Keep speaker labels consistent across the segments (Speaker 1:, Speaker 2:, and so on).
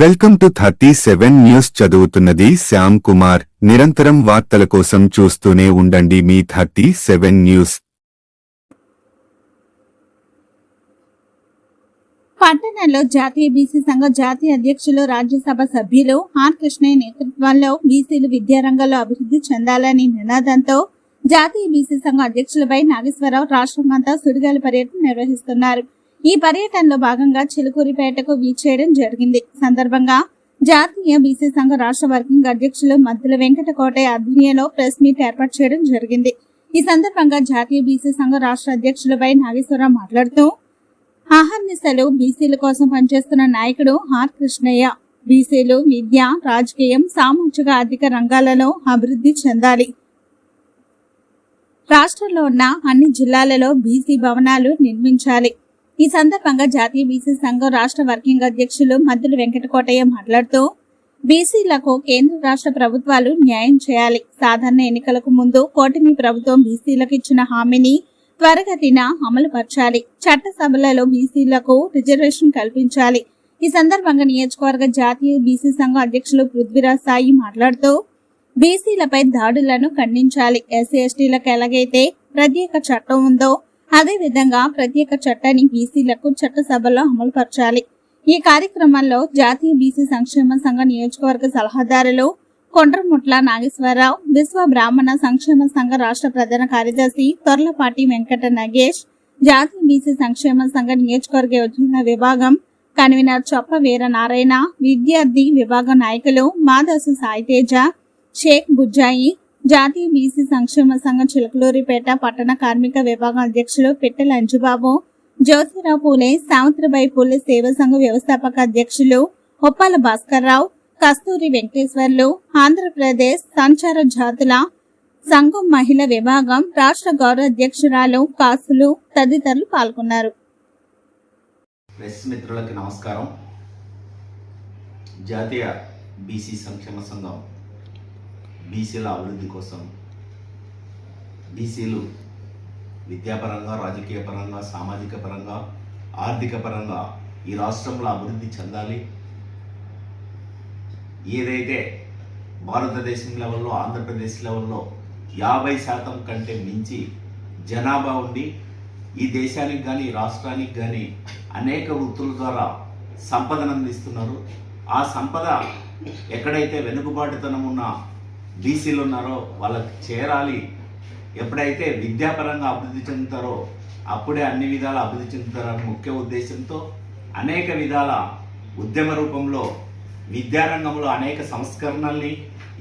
Speaker 1: Welcome to thirty seven news చదువుతున్నది శ్యామ్ కుమార్. నిరంతరం వార్తల కోసం చూస్తూనే ఉండండి మీ థర్టీ సెవెన్ న్యూస్.
Speaker 2: పట్టణంలో జాతీయ బీసీ సంఘ జాతీయ అధ్యక్షులు రాజ్యసభ సభ్యులు ఆర్ కృష్ణయ్య నేతృత్వంలో బీసీలు విద్యారంగంలో అభివృద్ధి చెందాలని నినాదంతో జాతీయ బీసీ సంఘ అధ్యక్షులపై నాగేశ్వరరావు రాష్ట్రమంతా సుడిగాలి పర్యటన నిర్వహిస్తున్నారు. ఈ పర్యటనలో భాగంగా చిలుకూరిపేటకు వీచేయడం జరిగింది. సందర్భంగా జాతీయ బీసీ సంఘ రాష్ట్ర వర్కింగ్ అధ్యక్షులు మద్దుల వెంకట కోటయ్య ఆధ్వర్యంలో ప్రెస్ మీట్ ఏర్పాటు చేయడం జరిగింది. ఈ సందర్భంగా జాతీయ బీసీ సంఘ రాష్ట్ర అధ్యక్షులపై నాగేశ్వరరావు మాట్లాడుతూ ఆహర్నిశలు బీసీల కోసం పనిచేస్తున్న నాయకుడు ఆర్. కృష్ణయ్య బీసీలు విద్య రాజకీయం సామాజిక ఆర్థిక రంగాలలో అభివృద్ధి చెందాలి. రాష్ట్రంలో ఉన్న అన్ని జిల్లాలలో బీసీ భవనాలు నిర్మించాలి. ఈ సందర్భంగా జాతీయ బీసీ సంఘం రాష్ట్ర వర్కింగ్ అధ్యక్షులు మద్దుల వెంకటకోటయ్య మాట్లాడుతూ బీసీలకు కేంద్ర రాష్ట్ర ప్రభుత్వాలు న్యాయం చేయాలి. సాధారణ ఎన్నికలకు ముందు కూటమి ప్రభుత్వం బీసీలకు ఇచ్చిన హామీని త్వరగతిన అమలు పరచాలి చట్టసభలలో బీసీలకు రిజర్వేషన్ కల్పించాలి. ఈ సందర్భంగా నియోజకవర్గ జాతీయ బీసీ సంఘం అధ్యక్షులు పృథ్వీరాజ్ సాయి మాట్లాడుతూ బీసీలపై దాడులను ఖండించాలి. ఎస్సీ ఎస్టీలకు ఎలాగైతే ప్రత్యేక చట్టం ఉందో అదే విధంగా ప్రత్యేక చట్టాన్ని బీసీలకు చట్టసభలో సభలో అమలుపరచాలి. ఈ కార్యక్రమంలో జాతీయ బీసీ సంక్షేమ సంఘ నియోజకవర్గ సలహాదారులు కొండ్రముట్ల నాగేశ్వరరావు విశ్వ బ్రాహ్మణ సంక్షేమ సంఘ రాష్ట్ర ప్రధాన కార్యదర్శి తొర్లపాటి వెంకట నగేష్ జాతీయ బీసీ సంక్షేమ సంఘ నియోజకవర్గ యోజన విభాగం కన్వీనర్ చొప్ప వీర నారాయణ విద్యార్థి విభాగ నాయకులు మాదాసు సాయితేజ షేక్ బుజ్జాయి జాతీయ బీసీ సంక్షేమ సంఘం చిలకలూరిపేట పట్టణ కార్మిక విభాగం అధ్యక్షులు పిట్టెల అంజుబాబు జ్యోతిరావు పూలే సావిత్రిబాయి పూలే సేవా సంఘ వ్యవస్థాపక అధ్యక్షులు ఒప్పాల భాస్కర్రావు కస్తూరి వెంకటేశ్వర్లు ఆంధ్రప్రదేశ్ సంచార జాతుల సంఘం మహిళ విభాగం రాష్ట్ర గౌరవ అధ్యక్షురాలు కాసులు తదితరులు పాల్గొన్నారు.
Speaker 3: ప్రెస్ మిత్రులకి నమస్కారం. జాతీయ బీసీ సంక్షేమ సంఘం బీసీల అభివృద్ధి కోసం బీసీలు విద్యాపరంగా రాజకీయ పరంగా సామాజిక పరంగా ఆర్థిక పరంగా ఈ రాష్ట్రంలో అభివృద్ధి చెందాలి. ఏదైతే భారతదేశం లెవెల్లో ఆంధ్రప్రదేశ్ లెవెల్లో యాభై శాతం కంటే మించి జనాభా ఉండి ఈ దేశానికి కానీ రాష్ట్రానికి కానీ అనేక వృత్తుల ద్వారా సంపదను అందిస్తున్నారు. ఆ సంపద ఎక్కడైతే వెనుకబాటుతనం ఉన్న బీసీలు ఉన్నారో వాళ్ళకి చేరాలి. ఎప్పుడైతే విద్యాపరంగా అభివృద్ధి చెందుతారో అప్పుడే అన్ని విధాల అభివృద్ధి చెందుతారని ముఖ్య ఉద్దేశంతో అనేక విధాల ఉద్యమ రూపంలో విద్యారంగంలో అనేక సంస్కరణల్ని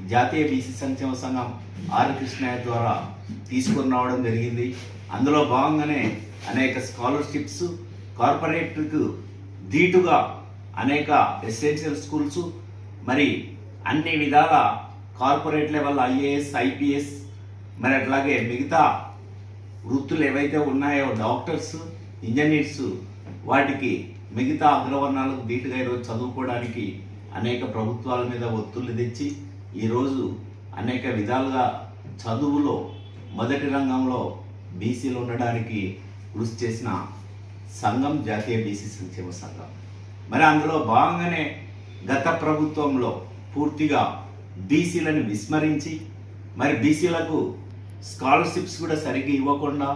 Speaker 3: జాతీయ బీసీ సంక్షేమ సంఘం ఆర్. కృష్ణయ్య ద్వారా తీసుకుని రావడం జరిగింది. అందులో భాగంగానే అనేక స్కాలర్షిప్స్ కార్పొరేట్కు ధీటుగా అనేక రెసిడెన్షియల్ స్కూల్స్ మరి అన్ని విధాల కార్పొరేట్ లెవెల్ ఐఏఎస్ ఐపీఎస్ మరి అట్లాగే మిగతా వృత్తులు ఏవైతే ఉన్నాయో డాక్టర్స్ ఇంజనీర్స్ వాటికి మిగతా అగ్రవర్ణాలకు ధీటుగా ఈరోజు చదువుకోవడానికి అనేక ప్రభుత్వాల మీద ఒత్తులు తెచ్చి ఈరోజు అనేక విధాలుగా చదువులో మొదటి రంగంలో బీసీలు ఉండడానికి కృషి చేసిన సంఘం జాతీయ బీసీ సంక్షేమ సంఘం. మరి అందులో భాగంగానే గత ప్రభుత్వంలో పూర్తిగా బీసీలను విస్మరించి మరి బీసీలకు స్కాలర్షిప్స్ కూడా సరిగ్గా ఇవ్వకుండా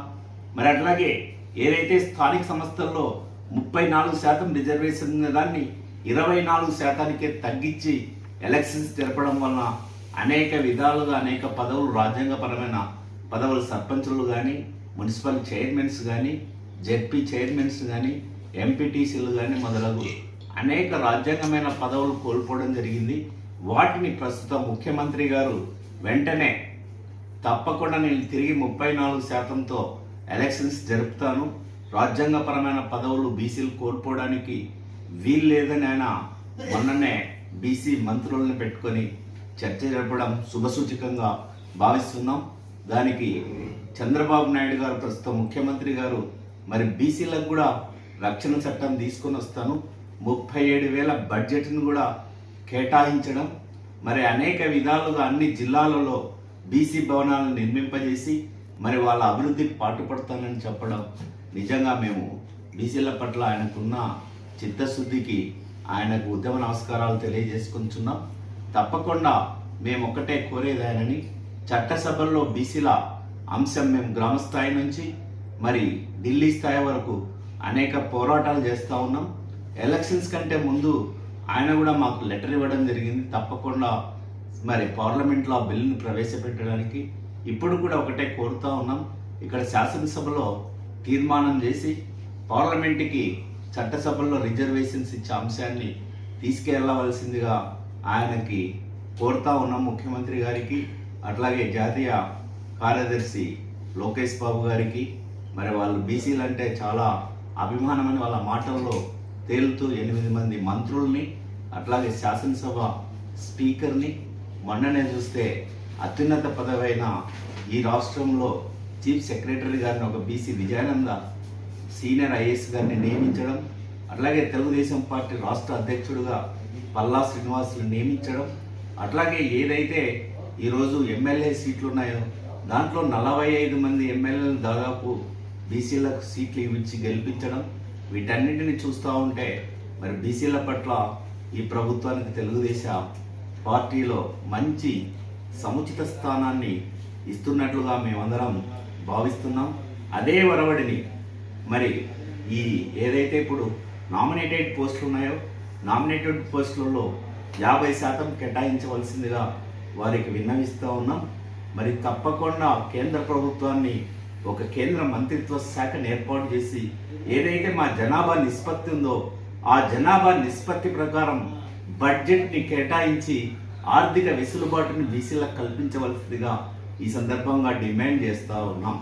Speaker 3: మరి అట్లాగే ఏదైతే స్థానిక సంస్థల్లో ముప్పై నాలుగు శాతం రిజర్వేషన్ ఉన్న దాన్ని ఇరవై నాలుగు శాతానికే తగ్గించి ఎలక్షన్స్ జరపడం వలన అనేక విధాలుగా అనేక పదవులు రాజ్యాంగపరమైన పదవులు సర్పంచులు కానీ మున్సిపల్ చైర్మన్స్ కానీ జెడ్పీ చైర్మన్స్ కానీ ఎంపీటీసీలు కానీ మొదలగు అనేక రాజ్యాంగమైన పదవులు కోల్పోవడం జరిగింది. వాటిని ప్రస్తుతం ముఖ్యమంత్రి గారు వెంటనే తప్పకుండా నేను తిరిగి ముప్పై నాలుగు శాతంతో ఎలక్షన్స్ జరుపుతాను. రాజ్యాంగపరమైన పదవులు బీసీలు కోల్పోవడానికి వీలు లేదని ఆయన మొన్ననే బీసీ మంత్రులను పెట్టుకొని చర్చ జరపడం శుభసూచకంగా భావిస్తున్నాం. దానికి చంద్రబాబు నాయుడు గారు ప్రస్తుతం ముఖ్యమంత్రి గారు మరి బీసీలకు కూడా రక్షణ చట్టం తీసుకొని వస్తాను. ముప్పై ఏడు వేల బడ్జెట్ను కూడా కేటాయించడం మరి అనేక విధాలుగా అన్ని జిల్లాలలో బీసీ భవనాలను నిర్మింపజేసి మరి వాళ్ళ అభివృద్ధికి పాటుపడతానని చెప్పడం నిజంగా మేము బీసీల పట్ల ఆయనకున్న చిత్తశుద్ధికి ఆయనకు ఉద్యమ నమస్కారాలు తెలియజేసుకుంటున్నాం. తప్పకుండా మేము ఒక్కటే కోరేది ఆయనని చట్టసభల్లో బీసీల అంశం మేము గ్రామ స్థాయి నుంచి మరి ఢిల్లీ స్థాయి వరకు అనేక పోరాటాలు చేస్తూ ఉన్నాం. ఎలక్షన్స్ కంటే ముందు ఆయన కూడా మాకు లెటర్ ఇవ్వడం జరిగింది. తప్పకుండా మరి పార్లమెంట్లో ఆ బిల్లును ప్రవేశపెట్టడానికి ఇప్పుడు కూడా ఒకటే కోరుతా ఉన్నాం. ఇక్కడ శాసనసభలో తీర్మానం చేసి పార్లమెంట్కి చట్టసభల్లో రిజర్వేషన్స్ ఇచ్చే అంశాన్ని తీసుకెళ్ళవలసిందిగా ఆయనకి కోరుతా ఉన్నాం ముఖ్యమంత్రి గారికి అట్లాగే జాతీయ కార్యదర్శి లోకేష్ బాబు గారికి. మరి వాళ్ళు బీసీలు అంటే చాలా అభిమానమని వాళ్ళ మాటల్లో తేలుతూ ఎనిమిది మంది మంత్రుల్ని అట్లాగే శాసనసభ స్పీకర్ని మొన్ననే చూస్తే అత్యున్నత పదవైన ఈ రాష్ట్రంలో చీఫ్ సెక్రటరీ గారిని ఒక బీసీ విజయానంద సీనియర్ ఐఏఎస్ గారిని నియమించడం అట్లాగే తెలుగుదేశం పార్టీ రాష్ట్ర అధ్యక్షుడుగా పల్లా శ్రీనివాసులు నియమించడం అట్లాగే ఏదైతే ఈరోజు ఎమ్మెల్యే సీట్లు ఉన్నాయో దాంట్లో నలభై ఐదు మంది ఎమ్మెల్యేలు దాదాపు బీసీలకు సీట్లు ఇచ్చి గెలిపించడం వీటన్నింటిని చూస్తూ ఉంటే మరి బీసీల పట్ల ఈ ప్రభుత్వానికి తెలుగుదేశం పార్టీలో మంచి సముచిత స్థానాన్ని ఇస్తున్నట్లుగా మేమందరం భావిస్తున్నాం. అదే వరవడిని మరి ఈ ఏదైతే ఇప్పుడు నామినేటెడ్ పోస్టులు ఉన్నాయో నామినేటెడ్ పోస్టులలో యాభై శాతం కేటాయించవలసిందిగా వారికి విన్నవిస్తూ ఉన్నాం. మరి తప్పకుండా కేంద్ర ప్రభుత్వాన్ని ఒక కేంద్ర మంత్రిత్వ శాఖను ఏర్పాటు చేసి ఏదైతే మా జనాభా నిష్పత్తి ఉందో ఆ జనాభా నిష్పత్తి ప్రకారం బడ్జెట్ని కేటాయించి ఆర్థిక వెసులుబాటుని బీసీలకు కల్పించవలసిందిగా ఈ సందర్భంగా డిమాండ్ చేస్తూ ఉన్నాం.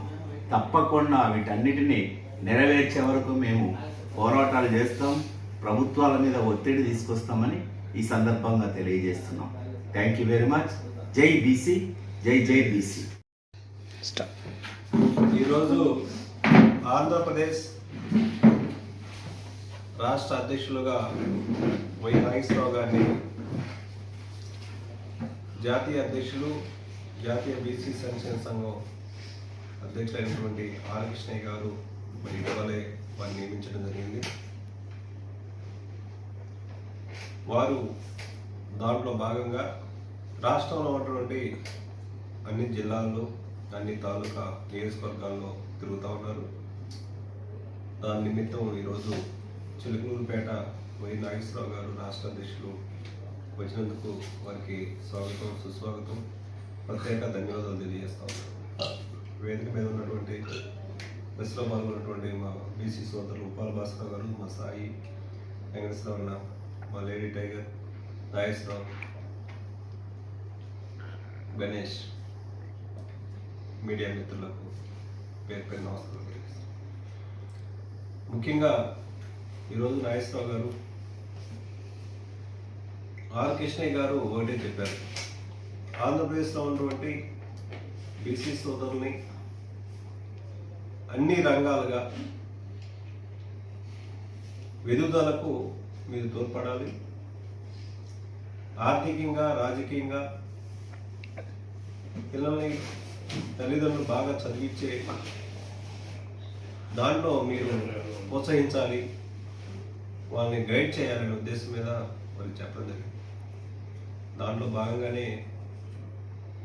Speaker 3: తప్పకుండా వీటన్నిటిని నెరవేర్చే వరకు మేము పోరాటాలు చేస్తాం ప్రభుత్వాల మీద ఒత్తిడి తీసుకొస్తామని ఈ సందర్భంగా తెలియజేస్తున్నాం. థ్యాంక్ యూ వెరీ మచ్ జై బీసీ జై జై బీసీ.
Speaker 4: ఈరోజు ఆంధ్రప్రదేశ్ రాష్ట్ర అధ్యక్షులుగా వై నాగేశ్వరరావు గారిని జాతీయ అధ్యక్షులు జాతీయ బీసీ సంక్షేమ సంఘం అధ్యక్షులైనటువంటి ఆర్ కృష్ణయ్య గారు మరి ఇటీవలే వారిని నియమించడం జరిగింది. వారు దాంట్లో భాగంగా రాష్ట్రంలో ఉన్నటువంటి అన్ని జిల్లాల్లో అన్ని తాలూకా నియోజకవర్గాల్లో తిరుగుతూ ఉన్నారు. దాని నిమిత్తం ఈరోజు చిలుకూరుపేట వై నాగేశ్వరరావు గారు రాష్ట్ర అధ్యక్షులు వచ్చినందుకు వారికి స్వాగతం సుస్వాగతం. ప్రత్యేక ధన్యవాదాలు తెలియజేస్తా వేదిక మీద ఉన్నటువంటి బస్సులో పాల్గొన్నటువంటి మా బీసీ సోదరులు ఉపాల భాస్కర్ గారు మా సాయి వెంకటేశ్వరరావు మా lady tiger Nageswararao Ganesh media మిత్రులకు పేరు పేరు నమస్కారం ముఖ్యంగా ఈరోజు నాగేశ్వరరావు గారు ఆర్ కృష్ణయ్య గారు ఒకటే చెప్పారు. ఆంధ్రప్రదేశ్లో ఉన్నటువంటి బీసీ సోదరుల్ని అన్ని రంగాలుగా వెదుదలకు మీరు తోడ్పడాలి. ఆర్థికంగా రాజకీయంగా పిల్లల్ని తల్లిదండ్రులు బాగా చదివించే దాంట్లో మీరు ప్రోత్సహించాలి. వాళ్ళని గైడ్ చేయాలనే ఉద్దేశం మీద వారికి చెప్పడం జరిగింది. దాంట్లో భాగంగానే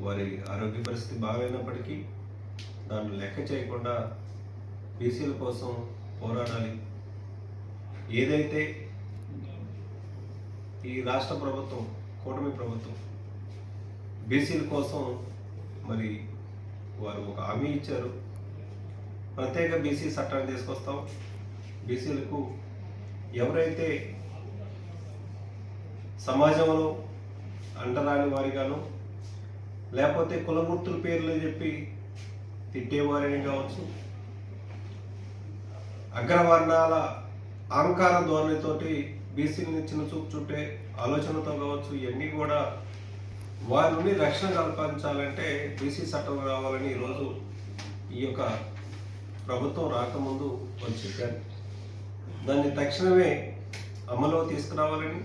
Speaker 4: వారి ఆరోగ్య పరిస్థితి బాగైనప్పటికీ దాన్ని లెక్క చేయకుండా బీసీల కోసం పోరాడాలి. ఏదైతే ఈ రాష్ట్ర ప్రభుత్వం కూటమి ప్రభుత్వం బీసీల కోసం మరి వారు ఒక హామీ ఇచ్చారు. ప్రత్యేక బీసీ చట్టాన్ని తీసుకొస్తాం. బీసీలకు ఎవరైతే సమాజంలో అంటరాని వారిగాను లేకపోతే కులమూర్తుల పేర్లు చెప్పి తిట్టేవారని కావచ్చు అగ్రవర్ణాల అహంకార ధోరణితోటి బీసీని చిన్న చూపు చుట్టే ఆలోచనతో కావచ్చు ఇవన్నీ కూడా వారి నుండి రక్షణ కల్పించాలంటే బీసీ చట్టం రావాలని ఈరోజు ఈ యొక్క ప్రభుత్వం రాకముందు వాళ్ళు చెప్పారు. దాన్ని తక్షణమే అమలు తీసుకురావాలని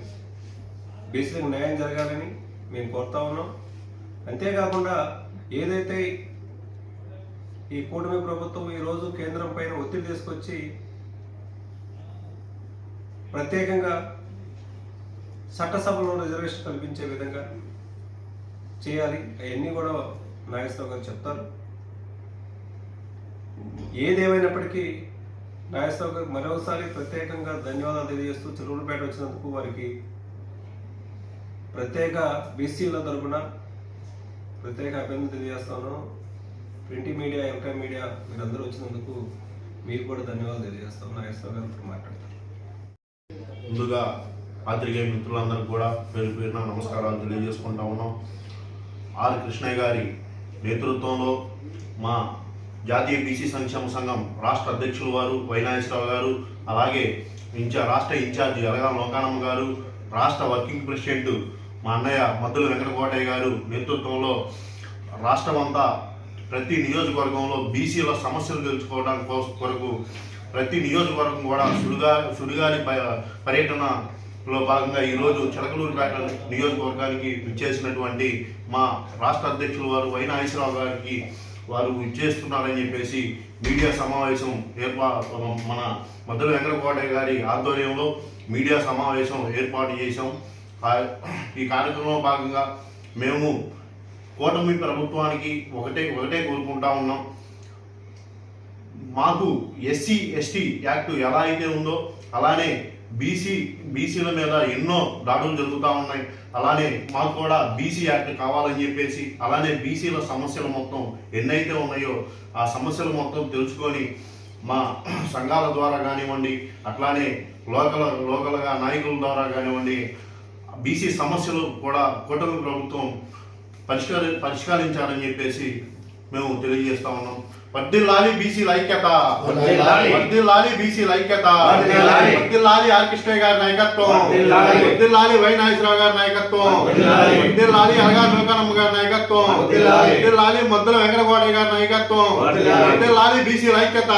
Speaker 4: బీసీలకు న్యాయం జరగాలని మేము కోరుతా ఉన్నాం. అంతేకాకుండా ఏదైతే ఈ కూటమి ప్రభుత్వం ఈరోజు కేంద్రం పైన ఒత్తిడి తీసుకొచ్చి ప్రత్యేకంగా చట్టసభలో రిజర్వేషన్ కల్పించే విధంగా చేయాలి అవన్నీ కూడా నాగేశ్వరరావు గారు చెప్తారు. ఏదేమైనప్పటికీ నాగేశ్వరరావు గారు మరోసారి ప్రత్యేకంగా ధన్యవాదాలు తెలియజేస్తూ చిరువులపేట వచ్చినందుకు వారికి ప్రత్యేక బీసీల తరపున ప్రత్యేక అభినందన తెలియజేస్తాను. ప్రింట్ మీడియా ఎంకా మీడియా మీరందరూ వచ్చినందుకు మీకు కూడా ధన్యవాదాలు తెలియజేస్తాను నాగేశ్వర గారు ఇప్పుడు మాట్లాడతారు.
Speaker 5: ముందుగా పాత్రికేయ మిత్రులందరికీ కూడా పేరు పేరున నమస్కారాలు తెలియజేసుకుంటా ఉన్నాం. ఆర్ కృష్ణయ్య గారి నేతృత్వంలో మా జాతీయ బీసీ సంక్షేమ సంఘం రాష్ట్ర అధ్యక్షులు వారు వైనాగేశ్వరరావు గారు అలాగే ఇన్ఛా రాష్ట్ర ఇన్ఛార్జి ఎలగా లోకానమ్మ గారు రాష్ట్ర వర్కింగ్ ప్రెసిడెంట్ మా అన్నయ్య మద్దుల వెంకటకోటయ్య గారు నేతృత్వంలో రాష్ట్రం అంతా ప్రతి నియోజకవర్గంలో బీసీల సమస్యలు తెలుసుకోవడానికి కొరకు ప్రతి నియోజకవర్గం కూడా సుడిగా సుడిగాలి ప- పర్యటనలో భాగంగా ఈరోజు చిలకలూరుపేట నియోజకవర్గానికి విచ్చేసినటువంటి మా రాష్ట్ర అధ్యక్షులు వారు వై నాగేశ్వరరావు గారికి వారు ఇచ్చేస్తున్నారని చెప్పేసి మీడియా సమావేశం ఏర్పా మన మద్దలు వెంకటకోటయ్య గారి ఆధ్వర్యంలో మీడియా సమావేశం ఏర్పాటు చేశాం. ఈ కార్యక్రమంలో భాగంగా మేము కూటమి ప్రభుత్వానికి ఒకటే ఒకటే కోరుకుంటా ఉన్నాం. మాకు ఎస్సీ ఎస్టీ యాక్ట్ ఎలా అయితే ఉందో అలానే బీసీ బీసీల మీద ఎన్నో దాడులు జరుగుతూ ఉన్నాయి. అలానే మాకు కూడా బీసీ యాక్ట్ కావాలని చెప్పేసి అలానే బీసీల సమస్యలు మొత్తం ఎన్నైతే ఉన్నాయో ఆ సమస్యలు మొత్తం తెలుసుకొని మా సంఘాల ద్వారా కానివ్వండి అట్లానే లోకల్ లోకల్గా నాయకుల ద్వారా కానివ్వండి బీసీ సమస్యలు కూడా కూటమి ప్రభుత్వం పరిష్కరి పరిష్కరించాలని చెప్పేసి మేము తెలియజేస్తా ఉన్నాం వర్దిల్లాలి బీసీ ఐక్యత
Speaker 3: వర్ధిల్లాలి.
Speaker 5: వర్దిల్లాలి బీసీ ఐక్యత
Speaker 3: వర్ధిల్లాలి.
Speaker 5: వర్దిల్లాలి ఆర్ కృష్ణయ్య గారి నాయకత్వం. వర్దిల్లాలి వై నాగేశ్వరరావు గారి నాయకత్వం
Speaker 3: వర్ధిల్లాలి.
Speaker 5: వర్దిల్లాలి అలగా లోకానమ్మ గారి నాయకత్వం. వర్దిల్లాలి మద్దుల వెంకటగౌడ గారి నాయకత్వం
Speaker 3: వర్ధిల్లాలి.
Speaker 5: వర్దిల్లాలి బీసీ ఐక్యత.